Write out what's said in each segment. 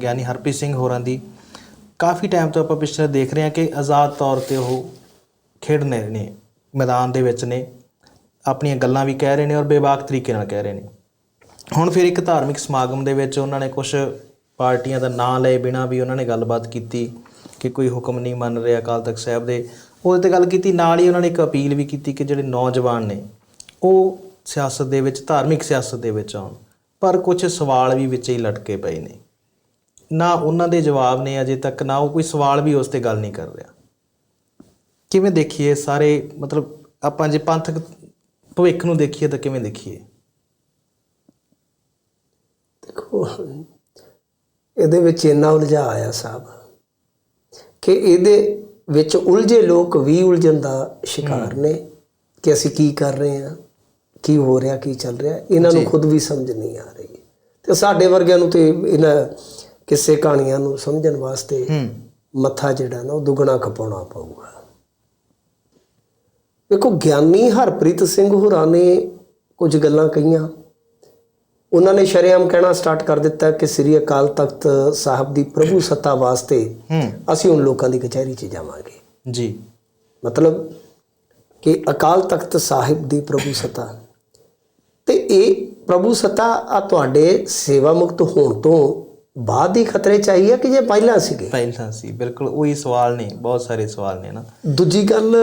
ਗਿਆਨੀ ਹਰਪ੍ਰੀਤ ਸਿੰਘ ਹੋਰਾਂ ਦੀ। ਕਾਫੀ ਟਾਈਮ ਤੋਂ ਆਪਾਂ ਪਿਛਲੇ ਦੇਖ ਰਹੇ ਹਾਂ ਕਿ ਆਜ਼ਾਦ ਤੌਰ ਤੇ ਉਹ ਖੇਡ ਰਹੇ ਨੇ, ਮੈਦਾਨ ਦੇ ਵਿੱਚ ਨੇ, ਆਪਣੀਆਂ ਗੱਲਾਂ ਵੀ ਕਹਿ ਰਹੇ ਨੇ ਔਰ ਬੇਬਾਕ ਤਰੀਕੇ ਨਾਲ ਕਹਿ ਰਹੇ ਨੇ। ਹੁਣ ਫਿਰ ਇੱਕ ਧਾਰਮਿਕ ਸਮਾਗਮ ਦੇ ਵਿੱਚ ਉਹਨਾਂ ਨੇ ਕੁਝ ਪਾਰਟੀਆਂ ਦਾ ਨਾਂ ਲਏ ਬਿਨਾਂ ਵੀ ਉਹਨਾਂ ਨੇ ਗੱਲਬਾਤ ਕੀਤੀ ਕਿ ਕੋਈ ਹੁਕਮ ਨਹੀਂ ਮੰਨ ਰਿਹਾ ਅਕਾਲ ਤਖਤ ਸਾਹਿਬ ਦੇ। ਉਹਦੇ ਤੇ ਗੱਲ ਕੀਤੀ, ਨਾਲ ਹੀ ਉਹਨਾਂ ਨੇ ਇੱਕ ਅਪੀਲ ਵੀ ਕੀਤੀ ਕਿ ਜਿਹੜੇ ਨੌਜਵਾਨ ਨੇ, ਉਹ ਸਿਆਸਤ ਦੇ ਵਿੱਚ, ਧਾਰਮਿਕ ਸਿਆਸਤ ਦੇ ਵਿੱਚ ਆਉਣ। ਪਰ ਕੁਝ ਸਵਾਲ ਵੀ ਵਿੱਚ ਹੀ ਲਟਕੇ ਪਏ ਨੇ। ਨਾ ਉਹਨਾਂ ਦੇ ਜਵਾਬ ਨੇ ਅਜੇ ਤੱਕ ਨਾ ਉਹ ਕੋਈ ਸਵਾਲ ਵੀ ਉਸ ਤੇ ਗੱਲ ਨਹੀਂ ਕਰ ਰਿਹਾ। ਕਿਵੇਂ ਦੇਖੀਏ ਸਾਰੇ ਮਤਲਬ ਆਪਾਂ ਜੇ ਪੰਥਕ ਭਵਿੱਖ ਨੂੰ ਦੇਖੀਏ ਤਾਂ ਕਿਵੇਂ ਦੇਖੀਏ? ਦੇਖੋ ਇਹਦੇ ਵਿੱਚ ਇੰਨਾ ਉਲਝਾ ਆਇਆ ਸਾਹਿਬ ਕਿ ਇਹਦੇ ਵਿੱਚ ਉਲਝੇ ਲੋਕ ਵੀ ਉਲਝਣ ਦਾ ਸ਼ਿਕਾਰ ਨੇ ਕਿ ਅਸੀਂ ਕੀ ਕਰ ਰਹੇ ਹਾਂ ਕੀ ਹੋ ਰਿਹਾ ਕੀ ਚੱਲ ਰਿਹਾ। ਇਹਨਾਂ ਨੂੰ ਖੁਦ ਵੀ ਸਮਝ ਨਹੀਂ ਆ ਰਹੀ। ਤੇ ਸਾਡੇ ਵਰਗਿਆਂ ਨੂੰ ਤੇ ਇਹਨਾਂ ਕਿਸੇ ਕਹਾਣੀਆਂ ਨੂੰ ਸਮਝਣ ਵਾਸਤੇ ਮੱਥਾ ਜਿਹੜਾ ਨਾ ਉਹ ਦੁੱਗਣਾ ਖਪਾਉਣਾ ਪਊਗਾ। ਦੇਖੋ ਗਿਆਨੀ ਹਰਪ੍ਰੀਤ ਸਿੰਘ ਹੋਰਾਂ ਨੇ ਕੁਝ ਗੱਲਾਂ ਕਹੀਆਂ। ਉਹਨਾਂ ਨੇ ਸ਼ਰੇਆਮ ਕਹਿਣਾ ਸਟਾਰਟ ਕਰ ਦਿੱਤਾ ਕਿ ਸ੍ਰੀ ਅਕਾਲ ਤਖਤ ਸਾਹਿਬ ਦੀ ਪ੍ਰਭੂ ਸੱਤਾ ਵਾਸਤੇ ਅਸੀਂ ਉਹਨਾਂ ਲੋਕਾਂ ਦੀ ਕਚਹਿਰੀ 'ਚ ਜਾਵਾਂਗੇ। ਜੀ। ਮਤਲਬ ਕਿ ਅਕਾਲ ਤਖਤ ਸਾਹਿਬ ਦੀ ਪ੍ਰਭੂ ਸੱਤਾ। ਤੇ ਇਹ ਪ੍ਰਭੂ ਸੱਤਾ ਆ ਤੁਹਾਡੇ ਸੇਵਾ ਮੁਕਤ ਹੋਣ ਤੋਂ ਬਾਅਦ ਹੀ ਖਤਰੇ ਚ ਆਈ ਹੈ ਕਿ ਜੇ ਪਹਿਲਾਂ ਸੀਗੇ? ਪਹਿਲਾਂ ਸੀ ਬਿਲਕੁਲ ਉਹੀ ਸਵਾਲ ਨੇ ਬਹੁਤ ਸਾਰੇ ਸਵਾਲ ਨੇ ਨਾ। ਦੂਜੀ ਗੱਲ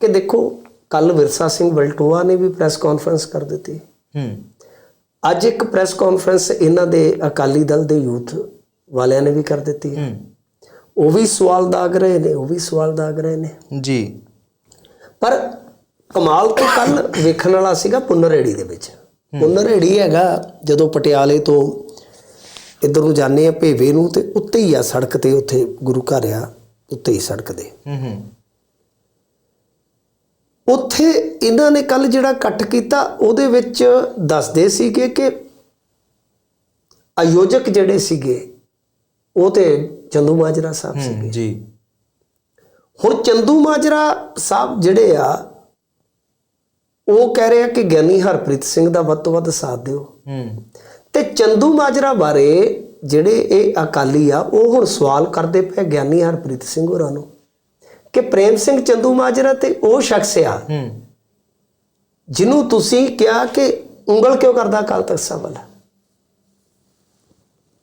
ਕਿ ਦੇਖੋ ਕੱਲ ਵਿਰਸਾ ਸਿੰਘ ਵਲਟੋਆ ਨੇ ਵੀ ਪ੍ਰੈਸ ਕਾਨਫਰੰਸ ਕਰ ਦਿੱਤੀ। ਹੂੰ। ਅੱਜ ਇੱਕ ਪ੍ਰੈਸ ਕਾਨਫਰੰਸ ਇਹਨਾਂ ਦੇ ਅਕਾਲੀ ਦਲ ਦੇ ਯੂਥ ਵਾਲਿਆਂ ਨੇ ਵੀ ਕਰ ਦਿੱਤੀ ਹੂੰ। ਉਹ ਵੀ ਸਵਾਲ ਦਾਗ ਰਹੇ ਨੇ ਉਹ ਵੀ ਸਵਾਲ ਦਾਗ ਰਹੇ ਨੇ। ਜੀ। ਪਰ ਕਮਾਲ ਤੋਂ ਕੱਲ ਵੇਖਣ ਵਾਲਾ ਸੀਗਾ ਪੁੰਨਰੇੜੀ ਦੇ ਵਿੱਚ। ਪੁੰਨਰੇੜੀ ਹੈਗਾ ਜਦੋਂ ਪਟਿਆਲੇ ਤੋਂ ਇੱਧਰ ਨੂੰ ਜਾਂਦੇ ਆ ਭੇਵੇ ਨੂੰ ਤੇ ਉੱਤੇ ਹੀ ਆ ਸੜਕ ਤੇ ਉੱਥੇ ਗੁਰੂ ਘਰ ਆ ਉੱਤੇ ਹੀ ਸੜਕ ਦੇ। ਹੂੰ ਹੂੰ। ਉੱਥੇ ਇਹਨਾਂ ਨੇ ਕੱਲ ਜਿਹੜਾ ਇਕੱਠ ਕੀਤਾ ਉਹਦੇ ਵਿੱਚ ਦੱਸਦੇ ਸੀਗੇ ਕਿ ਆਯੋਜਕ ਜਿਹੜੇ ਸੀਗੇ ਉਹ ਤੇ ਚੰਦੂ ਮਾਜਰਾ ਸਾਹਿਬ ਸੀ ਹੂੰ ਜੀ। ਹੁਣ ਚੰਦੂ ਮਾਜਰਾ ਸਾਹਿਬ ਜਿਹੜੇ ਆ ਉਹ ਕਹਿ ਰਹੇ ਆ ਕਿ ਗਿਆਨੀ ਹਰਪ੍ਰੀਤ ਸਿੰਘ ਦਾ ਵੱਧ ਤੋਂ ਵੱਧ ਸਾਥ ਦਿਓ। ਹੂੰ। ਤੇ ਚੰਦੂ ਮਾਜਰਾ ਬਾਰੇ ਜਿਹੜੇ ਇਹ ਅਕਾਲੀ ਆ ਉਹ ਹੁਣ ਸਵਾਲ ਕਰਦੇ ਪਏ ਗਿਆਨੀ ਹਰਪ੍ਰੀਤ ਸਿੰਘ ਹੋਰਾਂ ਨੂੰ ਕਿ ਪ੍ਰੇਮ ਸਿੰਘ ਚੰਦੂ ਮਾਜਰਾ ਤੇ ਉਹ ਸ਼ਖਸ ਆ ਹੂੰ। ਜਿਹਨੂੰ ਤੁਸੀਂ ਕਿਹਾ ਕਿ ਉਂਗਲ ਕਿਉਂ ਕਰਦਾ ਅਕਾਲ ਤਖਤ ਸਾਹਿਬ ਵਾਲਾ?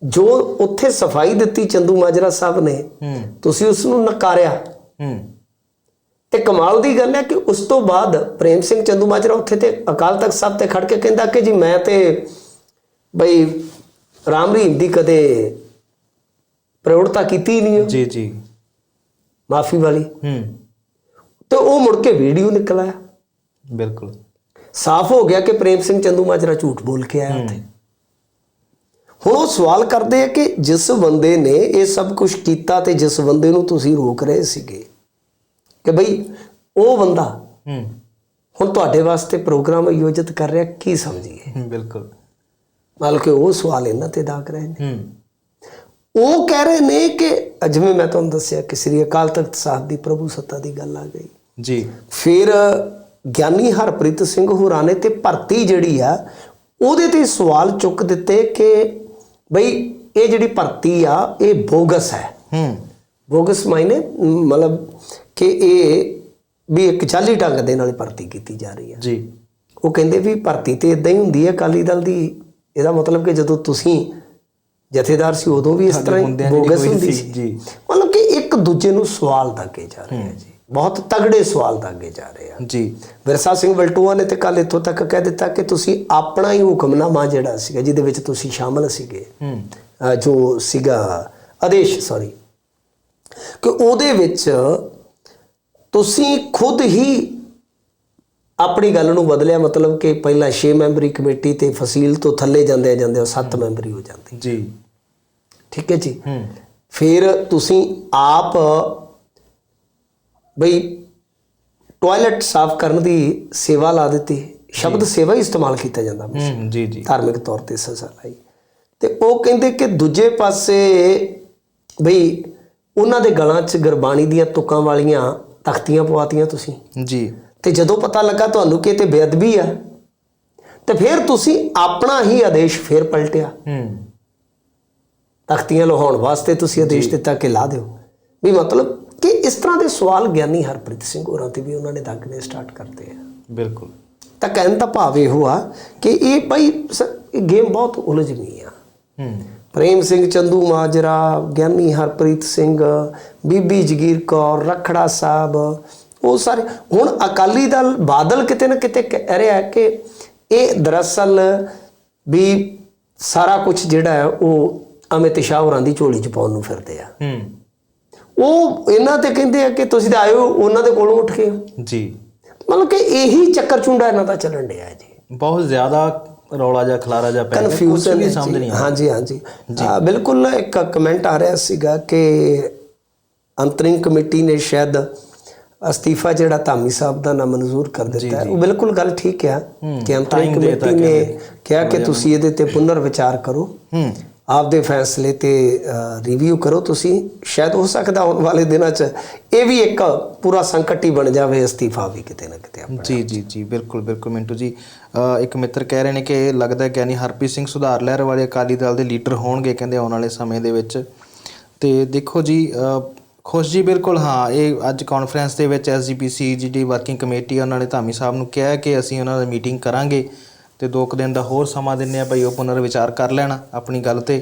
ਜੋ ਉੱਥੇ ਸਫ਼ਾਈ ਦਿੱਤੀ ਚੰਦੂ ਮਾਜਰਾ ਸਾਹਿਬ ਨੇ ਤੁਸੀਂ ਉਸ ਨੂੰ ਨਕਾਰਿਆ। ਹੂੰ। ਤੇ ਕਮਾਲ ਦੀ ਗੱਲ ਹੈ ਕਿ ਉਸ ਤੋਂ ਬਾਅਦ ਪ੍ਰੇਮ ਸਿੰਘ ਚੰਦੂ ਮਾਜਰਾ ਉੱਥੇ ਤੇ ਅਕਾਲ ਤਖਤ ਸਾਹਿਬ ਤੇ ਖੜ ਕੇ ਕਹਿੰਦਾ ਕਿ ਜੀ ਮੈਂ ਤੇ ਬਈ ਰਾਮ ਰਹੀਮ ਦੀ ਕਦੇ ਪ੍ਰਯੋਗਤਾ ਕੀਤੀ ਨਹੀਂ ਜੀ ਜੀ। ਮਾਫੀ ਵਾਲੀ। ਹੂੰ। ਤੇ ਉਹ ਮੁੜ ਕੇ ਵੀਡੀਓ ਨਿਕਲ ਆਇਆ। ਬਿਲਕੁਲ। ਸਾਫ਼ ਹੋ ਗਿਆ ਕਿ ਪ੍ਰੇਮ ਸਿੰਘ ਚੰਦੂ ਮਾਜਰਾ ਝੂਠ ਬੋਲ ਕੇ ਆਇਆ ਉੱਥੇ। ਹੁਣ ਉਹ ਸਵਾਲ ਕਰਦੇ ਆ ਕਿ ਜਿਸ ਬੰਦੇ ਨੇ ਇਹ ਸਭ ਕੁਝ ਕੀਤਾ ਤੇ ਜਿਸ ਬੰਦੇ ਨੂੰ ਤੁਸੀਂ ਰੋਕ ਰਹੇ ਸੀਗੇ ਕਿ ਬਈ ਉਹ ਬੰਦਾ ਹੂੰ। ਹੁਣ ਤੁਹਾਡੇ ਵਾਸਤੇ ਪ੍ਰੋਗਰਾਮ ਆਯੋਜਿਤ ਕਰ ਰਿਹਾ ਕੀ ਸਮਝੀਏ? ਬਿਲਕੁਲ। ਮਤਲਬ ਕਿ ਉਹ ਸਵਾਲ ਇਹਨਾਂ ਤੇ ਦਾਗ ਰਹੇ ਨੇ। ਹੂੰ। ਉਹ ਕਹਿ ਰਹੇ ਨੇ ਕਿ ਜਿਵੇਂ ਮੈਂ ਤੁਹਾਨੂੰ ਦੱਸਿਆ ਕਿ ਸ੍ਰੀ ਅਕਾਲ ਤਖਤ ਸਾਹਿਬ ਦੀ ਪ੍ਰਭੂ ਸੱਤਾ ਦੀ ਗੱਲ ਆ ਗਈ। ਜੀ। ਫਿਰ ਗਿਆਨੀ ਹਰਪ੍ਰੀਤ ਸਿੰਘ ਹੋਰਾਂ ਨੇ ਤੇ ਭਰਤੀ ਜਿਹੜੀ ਆ ਉਹਦੇ ਤੇ ਸਵਾਲ ਚੁੱਕ ਦਿੱਤੇ ਕਿ ਬਈ ਇਹ ਜਿਹੜੀ ਭਰਤੀ ਆ ਇਹ ਬੋਗਸ ਹੈ। ਹੂੰ। ਬੋਗਸ ਮਾਇਨੇ ਮਤਲਬ ਕਿ ਇਹ ਵੀ ਇੱਕ ਜਾਲੀ ਢੰਗ ਦੇ ਨਾਲ ਭਰਤੀ ਕੀਤੀ ਜਾ ਰਹੀ ਹੈ ਜੀ। ਉਹ ਕਹਿੰਦੇ ਵੀ ਭਰਤੀ ਤੇ ਇਦਾਂ ਹੀ ਹੁੰਦੀ ਹੈ ਅਕਾਲੀ ਦਲ ਦੀ ਇਹਦਾ ਮਤਲਬ ਕਿ ਜਦੋਂ ਤੁਸੀਂ ਜਥੇਦਾਰ ਸੀ ਉਦੋਂ ਵੀ ਇਸ ਤਰ੍ਹਾਂ ਹੀ ਬੋਗਸ ਹੁੰਦੀ ਸੀ, ਜੀ। ਮਤਲਬ ਕਿ ਇੱਕ ਦੂਜੇ ਨੂੰ ਸਵਾਲ ਦਾਗੇ ਜਾ ਰਹੇ ਆ ਜੀ। ਬਹੁਤ ਤਗੜੇ ਸਵਾਲ ਦਾਗੇ ਜਾ ਰਹੇ। ਆ ਜੀ। ਵਿਰਸਾ ਸਿੰਘ ਵਲਟੂਆ ਨੇ ਤੇ ਕੱਲ ਇੱਥੋਂ ਤੱਕ ਕਹਿ ਦਿੱਤਾ ਕਿ ਤੁਸੀਂ ਆਪਣਾ ਹੀ ਹੁਕਮਨਾਮਾ ਜਿਹੜਾ ਸੀਗਾ ਜਿਹਦੇ ਵਿੱਚ ਤੁਸੀਂ ਸ਼ਾਮਲ ਸੀਗੇ ਜੋ ਸੀਗਾ ਆਦੇਸ਼ ਸੌਰੀ ਕਿ ਉਹਦੇ ਵਿੱਚ ਤੁਸੀਂ ਖੁਦ ਹੀ ਆਪਣੀ ਗੱਲ ਨੂੰ ਬਦਲਿਆ ਮਤਲਬ ਕਿ ਪਹਿਲਾਂ 6 ਮੈਂਬਰੀ ਕਮੇਟੀ ਤੇ ਫਸੀਲ ਤੋਂ ਥੱਲੇ ਜਾਂਦੇ ਜਾਂਦੇ 7 ਮੈਂਬਰੀ ਹੋ ਜਾਂਦੀ। ਜੀ। ਠੀਕ ਹੈ ਜੀ? ਹੂੰ। ਫਿਰ ਤੁਸੀਂ ਆਪ ਬਈ ਟਾਇਲਟ ਸਾਫ਼ ਕਰਨ ਦੀ ਸੇਵਾ ਲਾ ਦਿੱਤੀ। ਸ਼ਬਦ ਸੇਵਾ ਹੀ ਇਸਤੇਮਾਲ ਕੀਤਾ ਜਾਂਦਾ ਹੂੰ ਜੀ ਜੀ। ਧਾਰਮਿਕ ਤੌਰ ਤੇ ਸਜ਼ਾ ਲਾਈ। ਤੇ ਉਹ ਕਹਿੰਦੇ ਕਿ ਦੂਜੇ ਪਾਸੇ ਬਈ ਉਹਨਾਂ ਦੇ ਗਲਾਂ 'ਚ ਗੁਰਬਾਣੀ ਦੀਆਂ ਤੁਕਾਂ ਵਾਲੀਆਂ ਤਖਤੀਆਂ ਪਵਾਤੀਆਂ ਤੁਸੀਂ। ਜੀ। ਤੇ ਜਦੋਂ ਪਤਾ ਲੱਗਾ ਤੁਹਾਨੂੰ ਕਿ ਤੇ ਬੇਅਦਬੀ ਆ ਤੇ ਫਿਰ ਤੁਸੀਂ ਆਪਣਾ ਹੀ ਆਦੇਸ਼ ਫੇਰ ਪਲਟਿਆ। ਹੂੰ। ਤਖਤੀਆਂ ਲਹਾਉਣ ਵਾਸਤੇ ਤੁਸੀਂ ਆਦੇਸ਼ ਦਿੱਤਾ ਕਿ ਲਾ ਦਿਓ। ਵੀ ਮਤਲਬ ਕਿ ਇਸ ਤਰ੍ਹਾਂ ਦੇ ਸਵਾਲ ਗਿਆਨੀ ਹਰਪ੍ਰੀਤ ਸਿੰਘ ਹੋਰਾਂ ਤੇ ਵੀ ਉਹਨਾਂ ਨੇ ਦਾਗਣੇ ਸਟਾਰਟ ਕਰਤੇ ਆ। ਬਿਲਕੁਲ। ਤਾਂ ਕਹਿਣ ਦਾ ਭਾਵ ਇਹੋ ਆ ਕਿ ਇਹ ਭਾਈ ਗੇਮ ਬਹੁਤ ਉਲਝਵੀਂ ਆ। ਹੂੰ। ਪ੍ਰੇਮ ਸਿੰਘ ਚੰਦੂ ਮਾਜਰਾ ਗਿਆਨੀ ਹਰਪ੍ਰੀਤ ਸਿੰਘ ਬੀਬੀ ਜਗੀਰ ਕੌਰ ਰਖੜਾ ਸਾਹਿਬ ਉਹ ਸਾਰੇ ਹੁਣ ਅਕਾਲੀ ਦਲ ਬਾਦਲ ਕਿਤੇ ਨਾ ਕਿਤੇ ਕਹਿ ਰਿਹਾ ਕਿ ਇਹ ਦਰਅਸਲ ਵੀ ਸਾਰਾ ਕੁਝ ਜਿਹੜਾ ਹੈ ਉਹ ਅਮਿਤ ਸ਼ਾਹ ਹੋਰਾਂ ਦੀ ਝੋਲੀ ਚ ਪਾਉਣ ਨੂੰ ਫਿਰਦੇ ਆ। ਹੂੰ। ਉਹ ਇਹਨਾਂ ਤੇ ਕਹਿੰਦੇ ਆ ਕਿ ਤੁਸੀਂ ਤਾਂ ਆਇਓ ਉਹਨਾਂ ਦੇ ਕੋਲੋਂ ਉੱਠ ਕੇ। ਜੀ। ਮਤਲਬ ਕਿ ਇਹੀ ਚੱਕਰ ਚੁੰਡਾ ਇਹਨਾਂ ਦਾ ਚੱਲਣ ਡਿਆ ਜੀ। ਬਹੁਤ ਜ਼ਿਆਦਾ ਰੌਲਾ ਜਾਂ ਖਲਾਰਾ ਜਾਂ ਪੈ ਕਨਫਿਊਜ਼ਨ ਵੀ ਸਮਝ ਨਹੀਂ ਹਾਂਜੀ ਹਾਂਜੀ। ਬਿਲਕੁਲ ਇੱਕ ਕਮੈਂਟ ਆ ਰਿਹਾ ਸੀਗਾ ਕਿ ਅੰਤਰਿੰਗ ਕਮੇਟੀ ਨੇ ਸ਼ਾਇਦ ਅਸਤੀਫਾ ਜਿਹੜਾ ਧਾਮੀ ਸਾਹਿਬ ਦਾ ਨਾ ਮਨਜ਼ੂਰ ਕਰ ਦਿੱਤਾ ਉਹ ਬਿਲਕੁਲ ਗੱਲ ਠੀਕ ਹੈ। ਕਿ ਅੰਤਰਿੰਗ ਕਮੇਟੀ ਨੇ ਕਿਹਾ ਕਿ ਤੁਸੀਂ ਇਹਦੇ ਤੇ ਪੁਨਰ ਵਿਚਾਰ ਕਰੋ ਆਪਦੇ ਫੈਸਲੇ ਤੇ ਰਿਵਿਊ ਕਰੋ। ਤੁਸੀਂ ਸ਼ਾਇਦ ਹੋ ਸਕਦਾ ਆਉਣ ਵਾਲੇ ਦਿਨਾਂ 'ਚ ਇਹ ਵੀ ਇੱਕ ਪੂਰਾ ਸੰਕਟ ਹੀ ਬਣ ਜਾਵੇ ਅਸਤੀਫਾ ਵੀ ਕਿਤੇ ਨਾ ਕਿਤੇ ਆਪਣਾ। ਜੀ ਜੀ ਜੀ। ਬਿਲਕੁਲ ਬਿਲਕੁਲ ਮਿੰਟੂ ਜੀ। ਇੱਕ ਮਿੱਤਰ ਕਹਿ ਰਹੇ ਨੇ ਕਿ ਲੱਗਦਾ ਗਿਆਨੀ ਹਰਪ੍ਰੀਤ ਸਿੰਘ ਸੁਧਾਰ ਲਹਿਰ ਵਾਲੇ ਅਕਾਲੀ ਦਲ ਦੇ ਲੀਡਰ ਹੋਣਗੇ ਕਹਿੰਦੇ ਆਉਣ ਵਾਲੇ ਸਮੇਂ ਦੇ ਵਿੱਚ। ਤੇ ਦੇਖੋ ਜੀ ਖੁਸ਼ ਜੀ ਬਿਲਕੁਲ ਹਾਂ। ਇਹ ਅੱਜ ਕਾਨਫਰੰਸ ਦੇ ਵਿੱਚ ਐਸਜੀਪੀਸੀ ਜਿਹੜੀ ਵਰਕਿੰਗ ਕਮੇਟੀ ਆ, ਉਹਨਾਂ ਨੇ ਧਾਮੀ ਸਾਹਿਬ ਨੂੰ ਕਿਹਾ ਕਿ ਅਸੀਂ ਉਹਨਾਂ ਨਾਲ ਮੀਟਿੰਗ ਕਰਾਂਗੇ ਤੇ ਦੋ ਕੁ ਦਿਨ ਦਾ ਹੋਰ ਸਮਾਂ ਦਿੰਨੇ ਆ ਭਾਈ ਉਹ ਪੁਨਰ ਵਿਚਾਰ ਕਰ ਲੈਣ ਆਪਣੀ ਗੱਲ ਤੇ।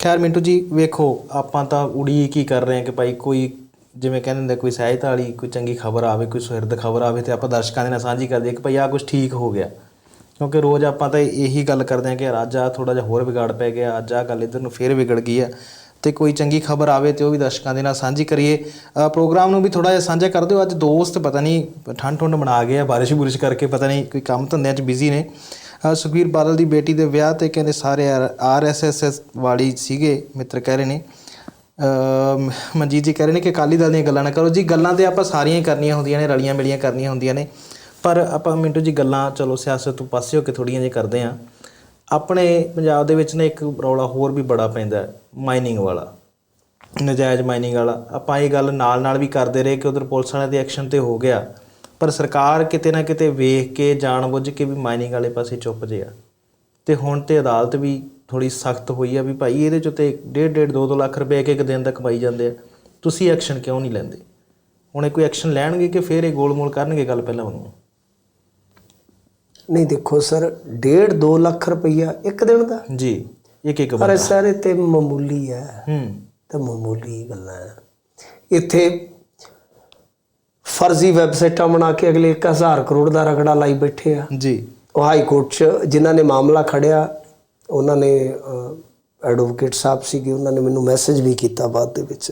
ਖੈਰ ਮਿੰਟੂ ਜੀ ਵੇਖੋ ਆਪਾਂ ਤਾਂ ਉਡੀਕ ਹੀ ਕਰ ਰਹੇ ਹਾਂ ਕਿ ਭਾਈ ਕੋਈ ਜਿਵੇਂ ਕਹਿੰਦੇ ਹੁੰਦੇ ਕੋਈ ਸਹਾਇਤਾ ਵਾਲੀ ਕੋਈ ਚੰਗੀ ਖਬਰ ਆਵੇ ਕੋਈ ਸੁਹਿਰਦ ਖਬਰ ਆਵੇ ਤੇ ਆਪਾਂ ਦਰਸ਼ਕਾਂ ਦੇ ਨਾਲ ਸਾਂਝੀ ਕਰ ਦਈਏ ਕਿ ਭਾਈ ਆ ਕੁਝ ਠੀਕ ਹੋ ਗਿਆ। ਕਿਉਂਕਿ ਰੋਜ਼ ਆਪਾਂ ਤਾਂ ਇਹੀ ਗੱਲ ਕਰਦੇ ਹਾਂ ਕਿ ਯਾਰ ਅੱਜ ਆ ਥੋੜਾ ਜਿਹਾ ਹੋਰ ਵਿਗਾੜ ਪੈ ਗਿਆ ਅੱਜ ਆ ਗੱਲ ਇਧਰ ਨੂੰ ਫੇਰ ਵਿਗੜ ਗਈ ਆ। ਤੇ ਕੋਈ ਚੰਗੀ ਖਬਰ ਆਵੇ ਤੇ ਉਹ ਵੀ ਦਰਸ਼ਕਾਂ ਦੇ ਨਾਲ ਸਾਂਝੀ ਕਰੀਏ। ਪ੍ਰੋਗਰਾਮ ਨੂੰ ਵੀ ਥੋੜਾ ਜਿਹਾ ਸਾਂਝਾ ਕਰ ਦਿਓ। ਅੱਜ ਦੋਸਤ ਪਤਾ ਨਹੀਂ ਠੰਡ ਠੁੰਡ ਬਣਾ ਗਏ ਆ ਬਾਰਿਸ਼ ਬੁਰਿਸ਼ ਕਰਕੇ ਪਤਾ ਨਹੀਂ ਕੋਈ ਕੰਮ ਧੰਦਿਆਂ 'ਚ ਬਿਜ਼ੀ ਨੇ। ਅ, ਸੁਖਬੀਰ ਬਾਦਲ ਦੀ ਬੇਟੀ ਦੇ ਵਿਆਹ ਤੇ ਕਹਿੰਦੇ ਸਾਰੇ ਆਰਐਸਐਸ ਵਾਲੀ ਸੀਗੇ ਮਿੱਤਰ ਕਹਿ ਰਹੇ ਨੇ। ਮਨਜੀਤ ਜੀ ਕਹਿ ਰਹੇ ਨੇ ਕਿ ਅਕਾਲੀ ਦਲ ਦੀਆਂ ਗੱਲਾਂ ਨਾ ਕਰੋ। ਜੀ ਗੱਲਾਂ ਤੇ ਆਪਾਂ ਸਾਰੀਆਂ ਹੀ ਕਰਨੀਆਂ ਹੁੰਦੀਆਂ ਨੇ ਰਲੀਆਂ ਮਿਲੀਆਂ ਕਰਨੀਆਂ ਹੁੰਦੀਆਂ ਨੇ। ਪਰ ਆਪਾਂ ਮਿੰਟੂ ਜੀ ਗੱਲਾਂ ਚਲੋ ਸਿਆਸਤ ਤੋਂ ਪਾਸੇ ਹੋ ਕੇ ਥੋੜੀਆਂ ਜਿਹੀਆਂ ਕਰਦੇ ਆਂ। ਆਪਣੇ ਪੰਜਾਬ ਦੇ ਵਿੱਚ ਨੇ ਇੱਕ ਰੌਲਾ ਹੋਰ ਵੀ ਬੜਾ ਪੈਂਦਾ ਮਾਈਨਿੰਗ ਵਾਲਾ, ਨਜਾਇਜ਼ ਮਾਈਨਿੰਗ ਵਾਲਾ। ਆਪਾਂ ਇਹ ਗੱਲ ਨਾਲ ਨਾਲ ਵੀ ਕਰਦੇ ਰਹੇ ਕਿ ਉਧਰ ਪੁਲਿਸ ਵਾਲਿਆਂ ਦੇ ਐਕਸ਼ਨ ਤੇ ਹੋ ਗਿਆ। ਪਰ ਸਰਕਾਰ ਕਿਤੇ ਨਾ ਕਿਤੇ ਵੇਖ ਕੇ, ਜਾਣਬੁੱਝ ਕੇ ਵੀ ਮਾਈਨਿੰਗ ਵਾਲੇ ਪਾਸੇ ਚੁੱਪ ਜੇ ਆ। ਤੇ ਹੁਣ ਤੇ ਅਦਾਲਤ ਵੀ ਥੋੜੀ ਸਖਤ ਹੋਈ ਆ ਵੀ ਭਾਈ ਇਹਦੇ ਚ ਤੇ 1.5 1.5 2 2 ਲੱਖ ਰੁਪਏ ਇੱਕ ਇੱਕ ਦਿਨ ਦਾ ਕਮਾਈ ਜਾਂਦੇ ਆ। ਤੁਸੀਂ ਐਕਸ਼ਨ ਕਿਉਂ ਨਹੀਂ ਲੈਂਦੇ? ਹੁਣ ਇਹ ਕੋਈ ਐਕਸ਼ਨ ਲੈਣਗੇ ਕਿ ਫੇਰ ਇਹ ਗੋਲਮੋਲ ਕਰਨਗੇ ਗੱਲ ਪਹਿਲਾਂ ਉਹਨੂੰ? ਨਹੀਂ ਦੇਖੋ ਸਰ 1.5 2 ਲੱਖ ਰੁਪਈਆ ਇੱਕ ਦਿਨ ਦਾ? ਜੀ ਇੱਕ ਇੱਕ ਪਰ ਬੰਦਾ। ਸਾਰੇ ਤੇ ਮਾਮੂਲੀ ਹੈ। ਹੂੰ। ਤੇ ਮਾਮੂਲੀ ਗੱਲਾਂ ਇੱਥੇ ਫਰਜ਼ੀ ਵੈਬਸਾਈਟਾਂ ਬਣਾ ਕੇ ਅਗਲੇ 1000 ਕਰੋੜ ਦਾ ਰਗੜਾ ਲਾਈ ਬੈਠੇ ਆ। ਜੀ। ਉਹ ਹਾਈ ਕੋਰਟ 'ਚ ਜਿਨ੍ਹਾਂ ਨੇ ਮਾਮਲਾ ਖੜਿਆ ਉਹਨਾਂ ਨੇ ਐਡਵੋਕੇਟ ਸਾਹਿਬ ਸੀਗੇ ਉਹਨਾਂ ਨੇ ਮੈਨੂੰ ਮੈਸੇਜ ਵੀ ਕੀਤਾ ਬਾਅਦ ਦੇ ਵਿੱਚ।